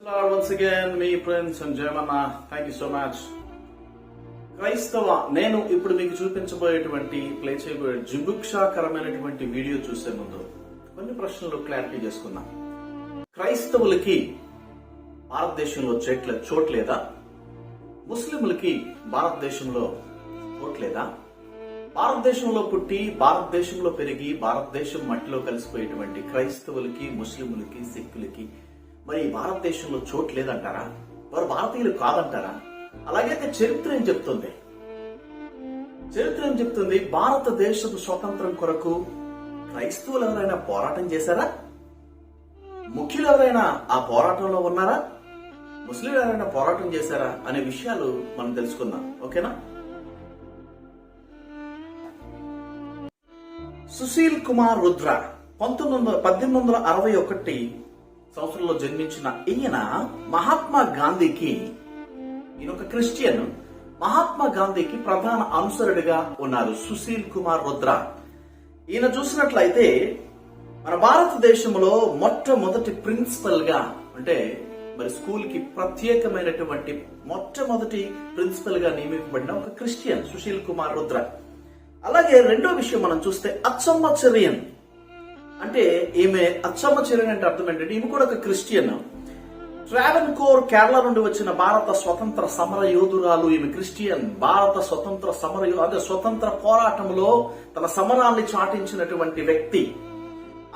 Hello, once again, me friends and Jayamanna thank you so much క్రైస్తవ నేను ఇప్పుడు మీకు చూపించబోయేటువంటి ప్లే చేయబోయే జిబుక్షాకరమైనటువంటి వీడియో చూసే ముందు కొన్ని ప్రశ్నలు క్లారిటీ చేసుకుందాం. క్రైస్తవులకి భారతదేశంలో చెట్ల చోట్లేదా? ముస్లింలకి భారతదేశంలో చోట్లేదా? భారతదేశంలో పుట్టి భారతదేశంలో పెరిగి భారతదేశం మట్టిలో కలిసిపోయేటువంటి క్రైస్తవులకి ముస్లింలకి సిక్కులకి మరి భారతదేశంలో చోటు లేదంటారా? వారు భారతీయులు కాదంటారా? అలాగైతే చరిత్ర ఏం చెప్తుంది? చరిత్ర ఏం చెప్తుంది? భారతదేశపు స్వతంత్రం కొరకు క్రైస్తవులు ఎవరైనా పోరాటం చేశారా? ముఖ్యులు ఎవరైనా ఆ పోరాటంలో ఉన్నారా? ముస్లింలు ఎవరైనా పోరాటం చేశారా? అనే విషయాలు మనం తెలుసుకుందాం. ఓకేనా? సుశీల్ కుమార్ రుద్ర పంతొమ్మిది వందల పద్దెనిమిది వందల అరవై ఒకటి సంవత్సరంలో జన్మించిన ఈయన మహాత్మా గాంధీకి ఈయన ఒక క్రిస్టియన్ మహాత్మా గాంధీకి ప్రధాన అనుసరుడిగా ఉన్నారు సుశీల్ కుమార్ రుద్ర. ఈయన చూసినట్లయితే మన భారతదేశంలో మొట్టమొదటి ప్రిన్సిపల్గా అంటే మరి స్కూల్కి ప్రత్యేకమైనటువంటి మొట్టమొదటి ప్రిన్సిపల్గా నియమింపబడిన ఒక క్రిస్టియన్ సుశీల్ కుమార్ రుద్ర. అలాగే రెండో విషయం మనం చూస్తే అచ్చమ్మ చెరియన్ అంటే ఈమె అచ్చమ్మ చెరియన్ అంటే అర్థం ఏంటంటే ఈమె కూడా ఒక క్రిస్టియన్. ట్రావెన్ కోర్ కేరళ నుండి వచ్చిన భారత స్వతంత్ర సమర యోధురాలు ఈమె క్రిస్టియన్. భారత స్వతంత్ర సమర అంటే స్వతంత్ర పోరాటంలో తన సమరాన్ని చాటించినటువంటి వ్యక్తి.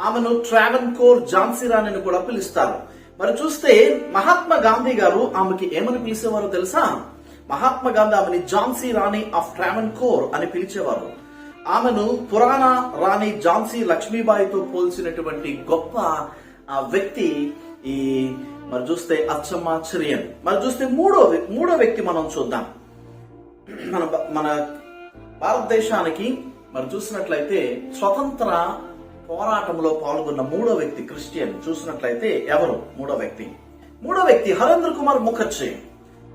ఆమెను ట్రావెన్ కోర్ ఝాన్సీ కూడా పిలుస్తారు. మరి చూస్తే మహాత్మా గాంధీ గారు ఆమెకి ఏమని పిలిచేవారో తెలుసా? మహాత్మా గాంధీ ఆమెని ఝాన్సీ రాణి ఆఫ్ ట్రావెన్ కోర్ అని పిలిచేవారు. ఆమెను పురాణ రాణి ఝాన్సీ లక్ష్మీబాయితో పోల్చినటువంటి గొప్ప ఆ వ్యక్తి ఈ మరి చూస్తే అచ్చమ్మ చెరియన్ మరి చూస్తే మూడో మూడో వ్యక్తి మనం చూద్దాం. మన మన భారతదేశానికి మరి చూసినట్లయితే స్వతంత్ర పోరాటంలో పాల్గొన్న మూడో వ్యక్తి క్రిస్టియన్. చూసినట్లయితే ఎవరు? మూడో వ్యక్తి. మూడో వ్యక్తి హరేంద్ర కుమార్ ముఖర్జీ.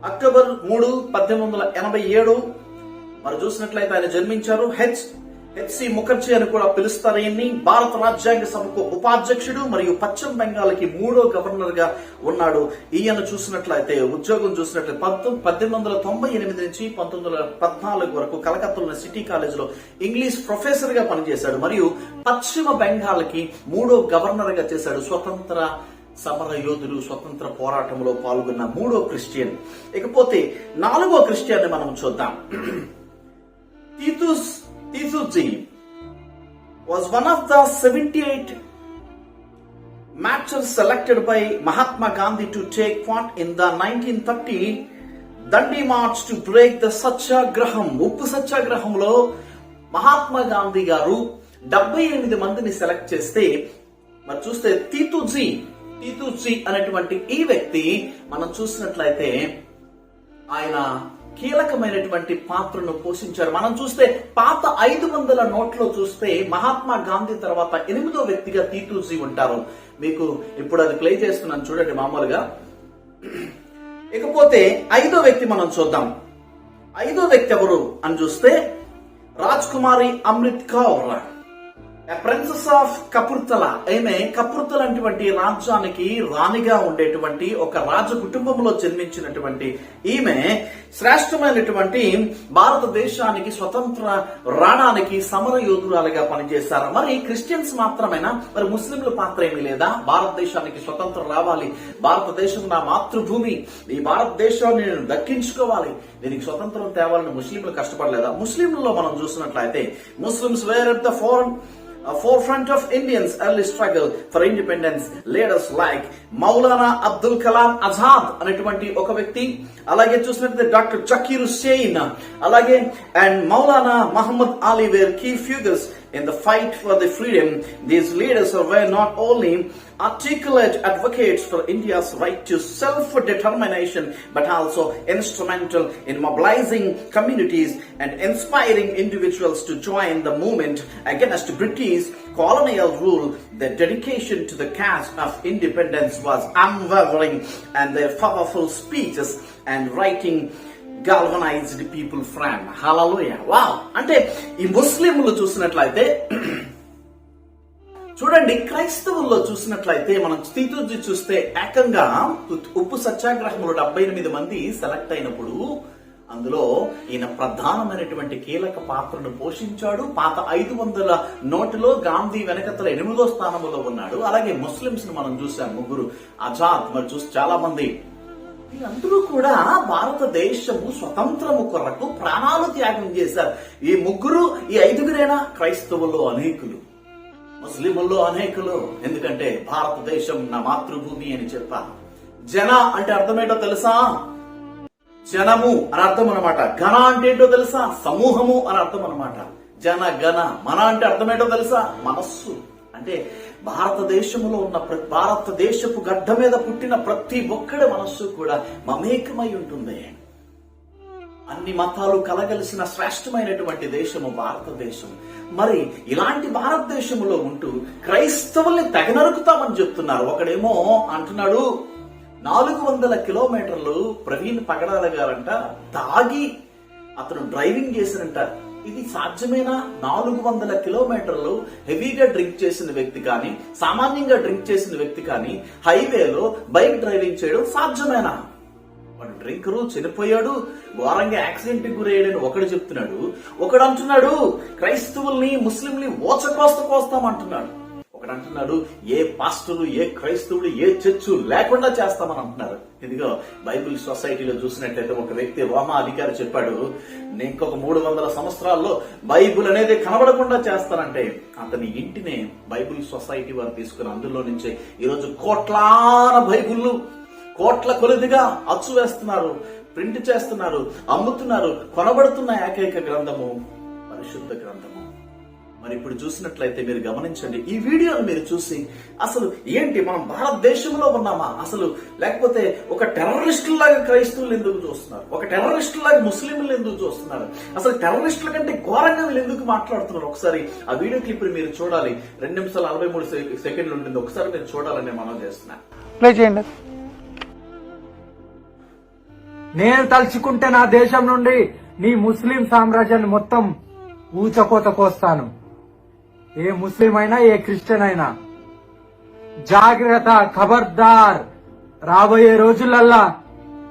అక్టోబర్ మూడు పద్దెనిమిది వందల ఎనభై ఏడు మరి చూసినట్లయితే ఆయన జన్మించారు హెచ్ హెచ్సి ముఖర్జీ అని కూడా పిలుస్తారు ఈయన్ని. భారత రాజ్యాంగ సభకు ఉపాధ్యక్షుడు మరియు పశ్చిమ బెంగాల్కి మూడో గవర్నర్గా ఉన్నాడు. ఈయన చూసినట్లయితే ఉద్యోగం చూసినట్లయితే పంతొమ్మిది పద్దెనిమిది వందల తొంభై ఎనిమిది నుంచి పంతొమ్మిది వందల పద్నాలుగు వరకు కలకత్తాలోని సిటీ కాలేజ్లో ఇంగ్లీష్ ప్రొఫెసర్గా పనిచేశాడు మరియు పశ్చిమ బెంగాల్కి మూడో గవర్నర్గా చేశాడు. స్వతంత్ర సమర యోధులు స్వతంత్ర పోరాటంలో పాల్గొన్న మూడో క్రిస్టియన్. ఇకపోతే నాలుగో క్రిస్టియన్ మనం చూద్దాం. Titus తీతుజీ was one of the 78 marchers selected by Mahatma Gandhi to take part in the 1930 Dandi march to break the satyagraha ఉప్పు సత్యాగ్రహంలో మహాత్మా గాంధీ గారు డెబ్బై ఎనిమిది మందిని సెలెక్ట్ చేస్తే మరి చూస్తే తీతుజీ తీతుజీ అనేటువంటి ఈ వ్యక్తి మనం చూసినట్లయితే ఆయన కీలకమైనటువంటి పాత్రను పోషించారు. మనం చూస్తే పాత ఐదు వందల నోట్లో చూస్తే మహాత్మా గాంధీ తర్వాత ఎనిమిదో వ్యక్తిగా తీతూజీ ఉంటారు. మీకు ఇప్పుడు అది ప్లే చేస్తున్నాను చూడండి మామూలుగా. ఇకపోతే ఐదో వ్యక్తి మనం చూద్దాం. ఐదో వ్యక్తి ఎవరు అని చూస్తే రాజ్ కుమారి అమృత్ కౌర్. ప్రిన్సెస్ ఆఫ్ కపుర్తల ఆమె కపుర్తల అటువంటి రాజ్యానికి రాణిగా ఉండేటువంటి ఒక రాజ కుటుంబంలో జన్మించినటువంటి ఈమె శ్రేష్టమైనటువంటి భారతదేశానికి స్వతంత్ర రాణానికి సమర యోధురాలుగా పనిచేశారు. మరి క్రిస్టియన్స్ మాత్రమేనా? మరి ముస్లింల పాత్ర ఏమీ లేదా? భారతదేశానికి స్వతంత్రం రావాలి. భారతదేశం నా మాతృభూమి. ఈ భారతదేశాన్ని నేను దక్కించుకోవాలి. దీనికి స్వతంత్రం తేవాలని ముస్లింలు కష్టపడలేదా? ముస్లింలలో మనం చూసినట్లయితే Muslims were at the fore a forefront of Indians' early struggle for independence, leaders like Maulana Abdul Kalam Azad అనేటువంటి ఒక వ్యక్తి అలాగే చూసినట్లయితే డాక్టర్ జకీర్ హుస్సేన్ అలాగే and Maulana Mohammad Ali were key figures in the fight for the freedom. These leaders were not only articulate advocates for India's right to self-determination, but also instrumental in mobilizing communities and inspiring individuals to join the movement against British colonial rule. Their dedication to the cause of independence was unwavering and their powerful speeches and writing galvanized people from. హలలోయ wow అంటే ఈ ముస్లింలు చూసినట్లయితే చూడండి క్రైస్తవుల్లో చూసినట్లయితే మనం స్థితి చూస్తే ఏకంగా ఉప్పు సత్యాగ్రహంలో డెబ్బై ఎనిమిది మంది సెలెక్ట్ అయినప్పుడు అందులో ఈయన ప్రధానమైనటువంటి కీలక పాత్రను పోషించాడు. పాత ఐదు వందల నోటిలో గాంధీ వెనకతల ఎనిమిదో స్థానంలో ఉన్నాడు. అలాగే ముస్లింస్ను మనం చూసాం ముగ్గురు. ఆజాద్ మరి చూసి చాలా మంది వీళ్ళందరూ కూడా భారతదేశము స్వతంత్రము కొరకు ప్రాణాలు త్యాగం చేశారు. ఈ ముగ్గురు ఈ ఐదుగురేనా? క్రైస్తవుల్లో అనేకులు. ముస్లింల్లో అనేకులు. ఎందుకంటే భారతదేశం నా మాతృభూమి అని చెప్పారు జన అంటే అర్థమేటో తెలుసా? జనము అని అర్థం అనమాట ఘన అంటే ఏంటో తెలుసా? సమూహము అని అర్థం అనమాట జన గణ మన అంటే అర్థమేటో తెలుసా? మనస్సు. అంటే భారతదేశంలో ఉన్న భారతదేశపు గడ్డ మీద పుట్టిన ప్రతి ఒక్కడి మనస్సు కూడా మమేకమై ఉంటుంది. అన్ని మతాలు కలగలిసిన శ్రేష్టమైనటువంటి దేశము భారతదేశం. మరి ఇలాంటి భారతదేశంలో ఉంటూ క్రైస్తవుల్ని తెగనరుకుతామని చెప్తున్నారు. ఒకడేమో అంటున్నాడు నాలుగు వందల కిలోమీటర్లు ప్రవీణ్ పగడాల గారంట తాగి అతను డ్రైవింగ్ చేసినంట ఇది సాధ్యమేనా నాలుగు వందల కిలోమీటర్లు హెవీగా డ్రింక్ చేసిన వ్యక్తి కానీ సామాన్యంగా డ్రింక్ చేసిన వ్యక్తి కానీ హైవేలో బైక్ డ్రైవింగ్ చేయడం సాధ్యమేనా? వాడు డ్రింకరు చనిపోయాడు ఘోరంగా యాక్సిడెంట్ గురయ్యాడని ఒకడు చెప్తున్నాడు. ఒకడు అంటున్నాడు క్రైస్తవుల్ని ముస్లింని ఓచకోస్త కోస్తాం అంటున్నాడు. ఇక్కడ అంటున్నాడు ఏ పాస్టరు ఏ క్రైస్తవుడు ఏ చర్చు లేకుండా చేస్తామని అంటున్నారు. ఇదిగో బైబిల్ సొసైటీలో చూసినట్లయితే ఒక వ్యక్తి రోమా అధికారి చెప్పాడు నేను ఇంకొక మూడు వందల సంవత్సరాల్లో బైబుల్ అనేది కనబడకుండా చేస్తానంటే అతని ఇంటినే బైబిల్ సొసైటీ వారు తీసుకుని అందులో నుంచే ఈరోజు కోట్లాన బైబిళ్ళు కోట్ల కొలదిగా అచ్చు వేస్తున్నారు ప్రింట్ చేస్తున్నారు అమ్ముతున్నారు కొనబడుతున్న ఏకైక గ్రంథము పరిశుద్ధ గ్రంథము. మరి ఇప్పుడు చూసినట్లయితే మీరు గమనించండి ఈ వీడియోను మీరు చూసి అసలు ఏంటి మనం భారతదేశంలో ఉన్నామా? అసలు లేకపోతే ఒక టెర్రరిస్టులాగా క్రైస్తవులు ఎందుకు చూస్తున్నారు? ఒక టెర్రరిస్టులాగా ముస్లింలు ఎందుకు చూస్తున్నారు? అసలు టెర్రరిస్టుల కంటే ఘోరంగా వీళ్ళు ఎందుకు మాట్లాడుతున్నారు? ఒకసారి ఆ వీడియో క్లిప్ మీరు చూడాలి. రెండు నిమిషాలు నలభై మూడు సెకండ్లు ఉంటుంది ఒకసారి మీరు చూడాలని మనం చేస్తున్నాను ప్లే చేయండి. నేను తలుచుకుంటే నా దేశం నుండి నీ ముస్లిం సామ్రాజ్యాన్ని మొత్తం ఊచకోత కోస్తాను. ఏ ముస్లిం అయినా ఏ క్రిస్టియన్ అయినా జాగ్రత్త ఖబర్దార్. రాబోయే రోజులల్లా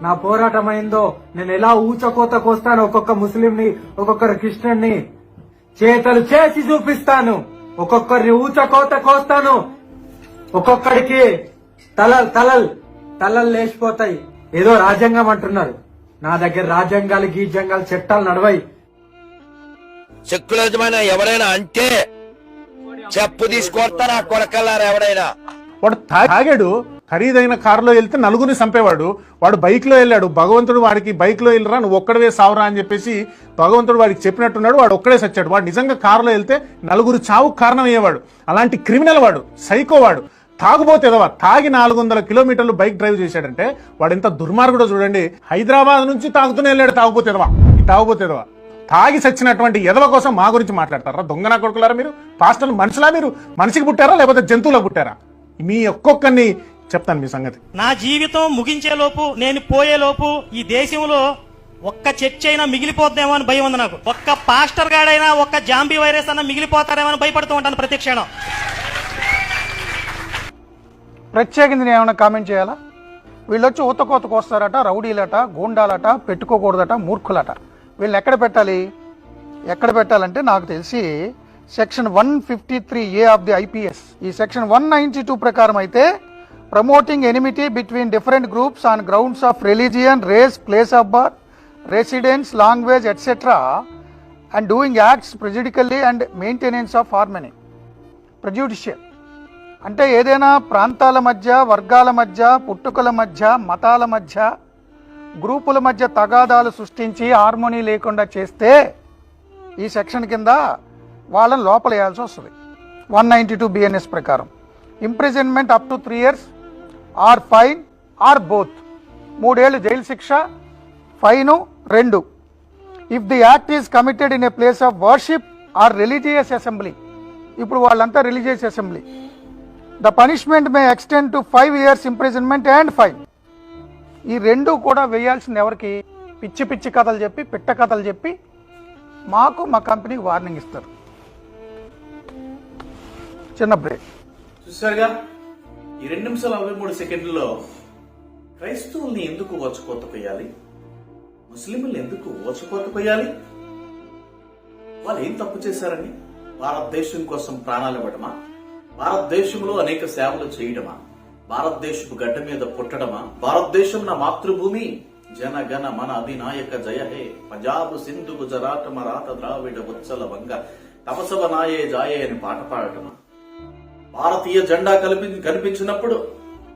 నా పోరాటం అయిందో నేను ఎలా ఊచకోత కోస్తాను ఒక్కొక్క ముస్లింని ఒక్కొక్కరు క్రిస్టియన్ని చేతలు చేసి చూపిస్తాను. ఒక్కొక్కరిని ఊచకోత కోస్తాను. ఒక్కొక్కడికి తలల్ తలల్ తలలు లేచిపోతాయి. ఏదో రాజ్యాంగం అంటున్నారు. నా దగ్గర రాజ్యాంగాలు గీజ్యాంగాలు చట్టాలు నడవాయి సెక్యులరిజమైన ఎవరైనా అంటే చెప్పు తీసుకొస్తారా కొడకల్లారా ఎవరైనా వాడు తా- తాగాడు. ఖరీదైన కారులో వెళ్తే నలుగురిని చంపేవాడు. వాడు బైక్లో వెళ్ళాడు. భగవంతుడు వాడికి బైక్లో వెళ్ళరా నువ్వు ఒక్కడవే సావురా అని చెప్పేసి భగవంతుడు వాడికి చెప్పినట్టున్నాడు. వాడు ఒక్కడే సచ్చాడు. వాడు నిజంగా కారులో వెళ్తే నలుగురు చావుకు కారణం అయ్యేవాడు అలాంటి క్రిమినల్ వాడు సైకో వాడు. తాగుబోతే ఎదవా? తాగి నాలుగు వందల కిలోమీటర్లు బైక్ డ్రైవ్ చేశాడంటే వాడు ఎంత దుర్మార్గుడో చూడండి. హైదరాబాద్ నుంచి తాగుతూనే వెళ్ళాడు తాగుబోతే ఎదవా? ఎదవా? తాగి చచ్చినటువంటి ఎదవ కోసం మా గురించి మాట్లాడతారా? దొంగ నా కొడుకులారా మీరు? పాస్టర్లు మనుషులా మీరు? మనిషికి పుట్టారా లేకపోతే జంతువులకు పుట్టారా? మీ ఒక్కొక్కరిని చెప్తాను మీ సంగతి. నా జీవితం ముగించేలోపు నేను పోయేలోపు ఈ దేశంలో ఒక్క చర్చ్ అయినా మిగిలిపోద్దేమో అని భయం ఉంది నాకు. ఒక్క పాస్టర్ గాడైనా ఒక్క జాంబీ వైరస్ అన్నా మిగిలిపోతారేమో అని భయపడుతూ ఉంటాను ప్రతి క్షణం. ప్రత్యేకించి నేను ఏమైనా కామెంట్ చేయాలా? వీళ్ళు వచ్చి ఊతకోతకు వస్తారట రౌడీలట గూండాలట పెట్టుకోకూడదట మూర్ఖులట. వీళ్ళు ఎక్కడ పెట్టాలి? ఎక్కడ పెట్టాలంటే నాకు తెలిసి section one fifty three A of the IPS. ఈ సెక్షన్ వన్ నైన్టీ టూ ప్రకారం అయితే promoting enmity between different groups on grounds of religion race place of birth residence language etcetera and doing acts prejudicially and maintenance of harmony prejudicial అంటే ఏదైనా ప్రాంతాల మధ్య వర్గాల మధ్య పుట్టుకల మధ్య మతాల మధ్య గ్రూపుల మధ్య తగాదాలు సృష్టించి హార్మోనీ లేకుండా చేస్తే ఈ సెక్షన్ కింద వాళ్ళని లోపల వేయాల్సి వస్తుంది. వన్ నైంటీ టూ బిఎన్ఎస్ ప్రకారం. Imprisonment up to three years or fine or both మూడేళ్ళు జైలు శిక్ష ఫైను రెండు. If the act is committed in a place of worship or religious assembly ఇప్పుడు వాళ్ళంతా religious assembly the punishment may extend to five years imprisonment and fine ఈ రెండు కూడా వేయాల్సింది ఎవరికి? పిచ్చి పిచ్చి కథలు చెప్పి పిట్ట కథలు చెప్పి మాకు మా కంపెనీకి వార్నింగ్ ఇస్తారు. చిన్న బ్రేక్. చూసారుగా ఈ రెండు నిమిషాల అరవై మూడు సెకండ్లలో క్రైస్తవుల్ని ఎందుకు ఓచుకోత పోయాలి ముస్లింలు ఎందుకు ఓచుకోత పోయాలి వాళ్ళు ఏం తప్పు చేశారని? భారతదేశం కోసం ప్రాణాలు ఇవ్వడమా భారతదేశంలో అనేక సేవలు చేయడమా భారతదేశపు గడ్డ మీద పుట్టడమా? భారతదేశం నా మాతృభూమి? జనగణ మన అధినాయక జయ హే. పంజాబ్ సింధు గుజరాత్ మరాఠ ద్రావిడ ఉత్సల వంగ. తపసవ నాయే జాయే అని పాట పాడటమా? భారతీయ జెండా కల్పి కనిపించినప్పుడు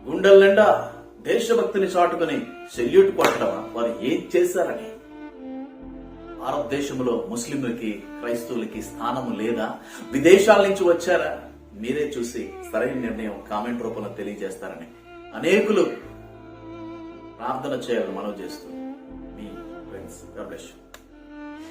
గుండెల నిండా దేశభక్తిని చాటుకుని సెల్యూట్ కొట్టడమా? వారు ఏం చేశారని? భారతదేశంలో ముస్లింలకి క్రైస్తవులకి స్థానం లేదా? విదేశాల నుంచి వచ్చారా? మీరే చూసి సరైన నిర్ణయం కామెంట్ రూపంలో తెలియజేస్తారని అనేకులు ప్రార్థన చేయాలని మనం చేస్తూ మీ ఫ్రెండ్స్ God.